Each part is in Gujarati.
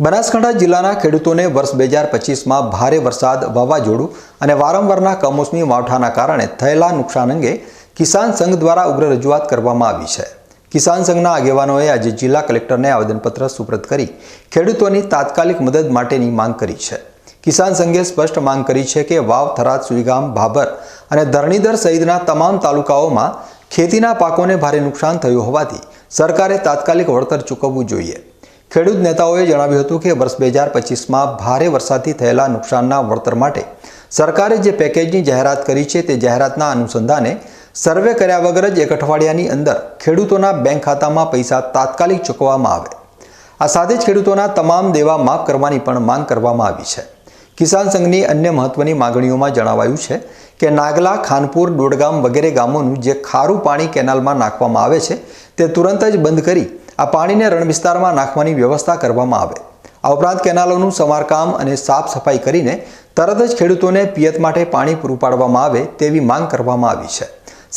બનાસકાંઠા જિલ્લાના ખેડૂતોને વર્ષ બે હજાર પચીસમાં ભારે વરસાદ વાવાઝોડું અને વારંવારના કમોસમી માવઠાના કારણે થયેલા નુકસાન અંગે કિસાન સંઘ દ્વારા ઉગ્ર રજૂઆત કરવામાં આવી છે. કિસાન સંઘના આગેવાનોએ આજે જિલ્લા કલેક્ટરને આવેદનપત્ર સુપ્રત કરી ખેડૂતોની તાત્કાલિક મદદ માટેની માંગ કરી છે. કિસાન સંઘે સ્પષ્ટ માંગ કરી છે કે વાવ, થરાદ, સુઈગામ, ભાભર અને ધરણીધર સહિતના તમામ તાલુકાઓમાં ખેતીના પાકોને ભારે નુકસાન થયું હોવાથી સરકારે તાત્કાલિક વળતર ચૂકવવું જોઈએ. ખેડૂત નેતાઓએ જણાવ્યું હતું કે વર્ષ બે હજાર પચીસમાં ભારે વરસાદથી થયેલા નુકસાનના વળતર માટે સરકારે જે પેકેજની જાહેરાત કરી છે તે જાહેરાતના અનુસંધાને સર્વે કર્યા વગર જ એક અઠવાડિયાની અંદર ખેડૂતોના બેંક ખાતામાં પૈસા તાત્કાલિક ચૂકવવામાં આવે. આ સાથે જ ખેડૂતોના તમામ દેવા માફ કરવાની પણ માંગ કરવામાં આવી છે. કિસાન સંઘની અન્ય મહત્વની માગણીઓમાં જણાવાયું છે કે નાગલા, ખાનપુર ડોડગામ વગેરે ગામોનું જે ખારું પાણી કેનાલમાં નાખવામાં આવે છે તે તુરંત જ બંધ કરી આ પાણીને રણ વિસ્તારમાં નાખવાની વ્યવસ્થા કરવામાં આવે. આ ઉપરાંત કેનાલોનું સમારકામ અને સાફ સફાઈ કરીને તરત જ ખેડૂતોને પિયત માટે પાણી પૂરું પાડવામાં આવે તેવી માંગ કરવામાં આવી છે.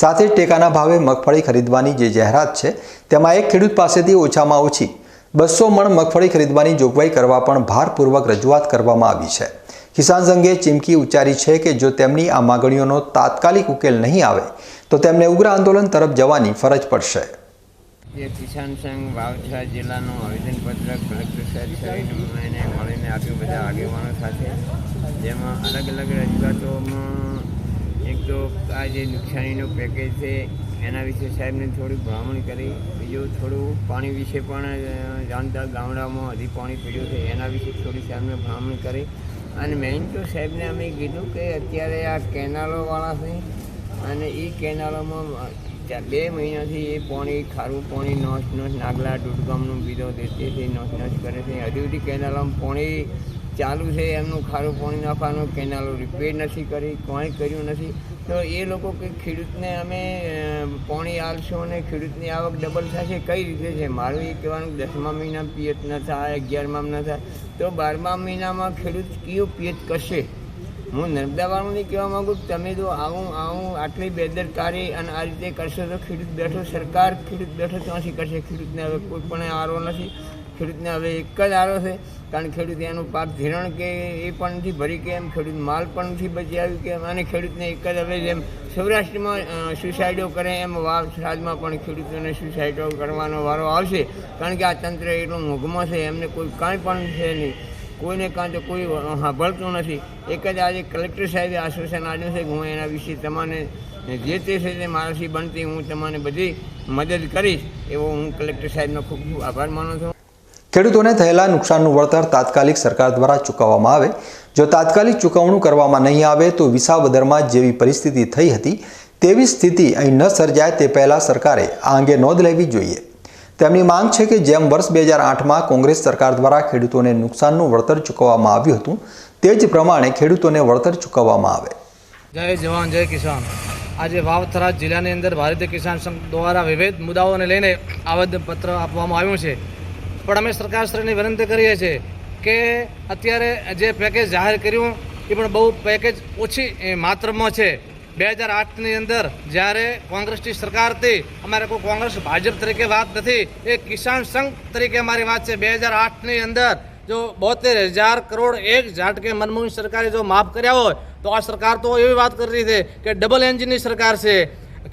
સાથે ટેકાના ભાવે મગફળી ખરીદવાની જે જાહેરાત છે, તેમાં એક ખેડૂત પાસેથી ઓછામાં ઓછી બસો મણ મગફળી ખરીદવાની જોગવાઈ કરવા પણ ભારપૂર્વક રજૂઆત કરવામાં આવી છે. કિસાન સંઘે ચીમકી ઉચ્ચારી છે કે જો તેમની આ માગણીઓનો તાત્કાલિક ઉકેલ નહીં આવે, તો તેમને ઉગ્ર આંદોલન તરફ જવાની ફરજ પડશે. જે કિસાન સંઘ વાવછા જિલ્લાનું આવેદનપત્ર કલેક્ટર સાહેબ સહિતને મળીને આપ્યું બધા આગેવાનો સાથે. જેમાં અલગ અલગ રજૂઆતોમાં એક તો આ જે નુકસાનીનું પેકેજ છે, એના વિશે સાહેબને થોડી ભ્રમણ કરી. બીજું થોડું પાણી વિશે પણ જાણતા ગામડામાં હજી પાણી પીડ્યું છે, એના વિશે થોડી સાહેબને ભ્રમણ કરી. અને મેઇન તો સાહેબને અમે કીધું કે અત્યારે આ કેનાલોવાળા છે અને એ કેનાલોમાં ત્યાં બે મહિનાથી એ પાણી ખારું પાણી નોશ નોશ નાગલા દૂધગામનું બીજો દેશથી નોશ નોશ કરે છે. હજુ સુધી કેનાલમાં પાણી ચાલુ છે, એમનું ખારું પાણી નાખવાનું કેનાલો રિપેર નથી કરી, કોઈ કર્યું નથી. તો એ લોકો કે ખેડૂતને અમે પાણી આલશું અને ખેડૂતની આવક ડબલ થશે. કઈ રીતે છે? મારું એ કહેવાનું દસમા મહિના પિયત ન થાય અગિયારમાં ન થાય. તો બારમા મહિનામાં ખેડૂત કયો પિયત કરશે? હું નર્મદાવાળાને કહેવા માગું તમે જો આવું આવું આટલી બેદરકારી અને આ રીતે કરશો તો ખેડૂત બેઠો, સરકાર ખેડૂત બેઠો ત્યાંથી કરશે. ખેડૂતને હવે કોઈ પણ આરો નથી. ખેડૂતને હવે એક જ આરો છે, કારણ કે ખેડૂત એનું પાક ધિરણ કે એ પણ નથી ભરી કે એમ, ખેડૂત માલ પણ નથી આવ્યું કે એમ. અને ખેડૂતને એક જ હવે જેમ સૌરાષ્ટ્રમાં સુસાઇડો કરે એમ વાવ રાજમાં પણ ખેડૂતોને સુસાઇડો કરવાનો વારો આવશે. કારણ કે આ તંત્ર એટલું મોઘમાં છે, એમને કોઈ કાંઈ પણ છે નહીં. કોઈને કાં તો કોઈ સાંભળતું નથી. એક જ આજે કલેક્ટર સાહેબે આશ્વાસન આપ્યું છે કે હું એના વિશે તમને જે તે છે તે મારાથી બનતી હું તમને બધી મદદ કરીશ, એવો હું કલેક્ટર સાહેબનો ખૂબ ખૂબ આભાર માનું છું. ખેડૂતોને થયેલા નુકસાનનું વળતર તાત્કાલિક સરકાર દ્વારા ચૂકવવામાં આવે. જો તાત્કાલિક ચૂકવણું કરવામાં નહીં આવે તો વિસાવદરમાં જેવી પરિસ્થિતિ થઈ હતી, તેવી સ્થિતિ અહીં ન સર્જાય તે પહેલાં સરકારે આ અંગે નોંધ લેવી જોઈએ. તેમની માંગ છે કે જેમ વર્ષ બે હજાર આઠમાં કોંગ્રેસ સરકાર દ્વારા ખેડૂતોને નુકસાનનું વળતર ચૂકવવામાં આવ્યું હતું, તે જ પ્રમાણે ખેડૂતોને વળતર ચૂકવવામાં આવે. જય જવાન, જય કિસાન. આજે વાવથરા જિલ્લાની અંદર ભારતીય કિસાન સંઘ દ્વારા વિવિધ મુદ્દાઓને લઈને આવેદનપત્ર આપવામાં આવ્યું છે. પણ અમે સરકારશ્રીને વિનંતી કરીએ છીએ કે અત્યારે જે પેકેજ જાહેર કર્યું, એ પણ બહુ પેકેજ ઓછી માત્રામાં છે. બે હજાર આઠની અંદર જ્યારે કોંગ્રેસની સરકાર હતી અમારે કોઈ કોંગ્રેસ ભાજપ તરીકે વાત નથી, એ કિસાન સંઘ તરીકે અમારી વાત છે. બે હજાર આઠની અંદર જો બોતેર હજાર કરોડ એક ઝાટકે મનમોહન સરકારે જો માફ કર્યા હોય, તો આ સરકાર તો એવી વાત કરી રહી છે કે ડબલ એન્જિનની સરકાર છે.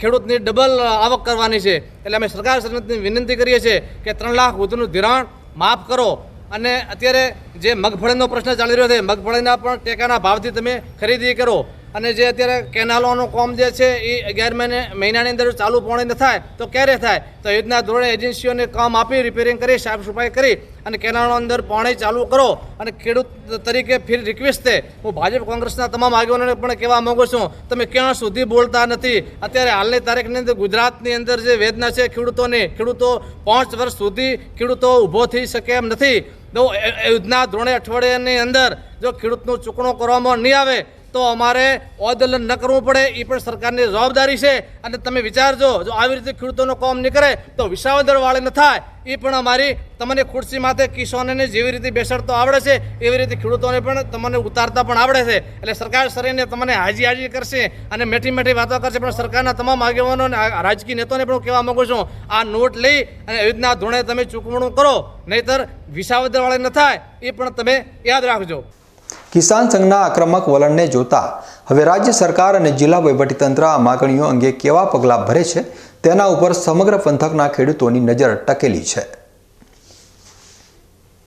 ખેડૂતની ડબલ આવક કરવાની છે. એટલે અમે સરકાર શ્રીને વિનંતી કરીએ છીએ કે ત્રણ લાખ વધુનું ધિરાણ માફ કરો. અને અત્યારે જે મગફળીનો પ્રશ્ન ચાલી રહ્યો છે, મગફળીના પણ ટેકાના ભાવથી તમે ખરીદી કરો. અને જે અત્યારે કેનાલોનું કોમ જે છે, એ અગિયાર મહિને, મહિનાની અંદર ચાલુ પોણે ન થાય, તો ક્યારે થાય? તો યુદ્ધના ધોરણે એજન્સીઓને કામ આપી રિપેરિંગ કરી, સાફ સફાઈ કરી અને કેનાલો અંદર પાણી ચાલુ કરો. અને ખેડૂત તરીકે ફિર રિક્વેસ્ટ છે, હું ભાજપ કોંગ્રેસના તમામ આગેવાનોને પણ કહેવા માગું છું, તમે ક્યાં સુધી બોલતા નથી? અત્યારે હાલની તારીખની અંદર ગુજરાતની અંદર જે વેદના છે ખેડૂતોની, ખેડૂતો પાંચ વર્ષ સુધી ખેડૂતો ઊભો થઈ શકે એમ નથી. તો યુદ્ધના ધોરણે અઠવાડિયાની અંદર જો ખેડૂતનું ચૂકણો કરવામાં નહીં આવે તો અમારે આંદોલન ન કરવું પડે એ પણ સરકારની જવાબદારી છે. અને તમે વિચારજો, જો આવી રીતે ખેડૂતોનો કામ નહીં કરે, તો વિસાવદર વાળે ન થાય. એ પણ અમારી તમને ખુરશી માથે કિસાનોને જેવી રીતે બેસાડતો આવડે છે, એવી રીતે ખેડૂતોને પણ તમને ઉતારતા પણ આવડે છે. એટલે સરકાર શરીરને તમને હાજી હાજી કરશે અને મેઠી મેઠી વાતો કરશે, પણ સરકારના તમામ આગેવાનો અને રાજકીય નેતાઓને પણ કહેવા માંગુ છું, આ નોટ લઈ અને એવી રીતના ધોરણે તમે ચૂકવણું કરો. નહીતર વિસાવદર વાળે ન થાય એ પણ તમે યાદ રાખજો. કિસાન સંઘના આક્રમક વલણને જોતા હવે રાજ્ય સરકાર અને જિલ્લા વહીવટીતંત્ર આ માગણીઓ અંગે કેવા પગલાં ભરે છે તેના ઉપર સમગ્ર પંથકના ખેડૂતોની નજર ટકેલી છે.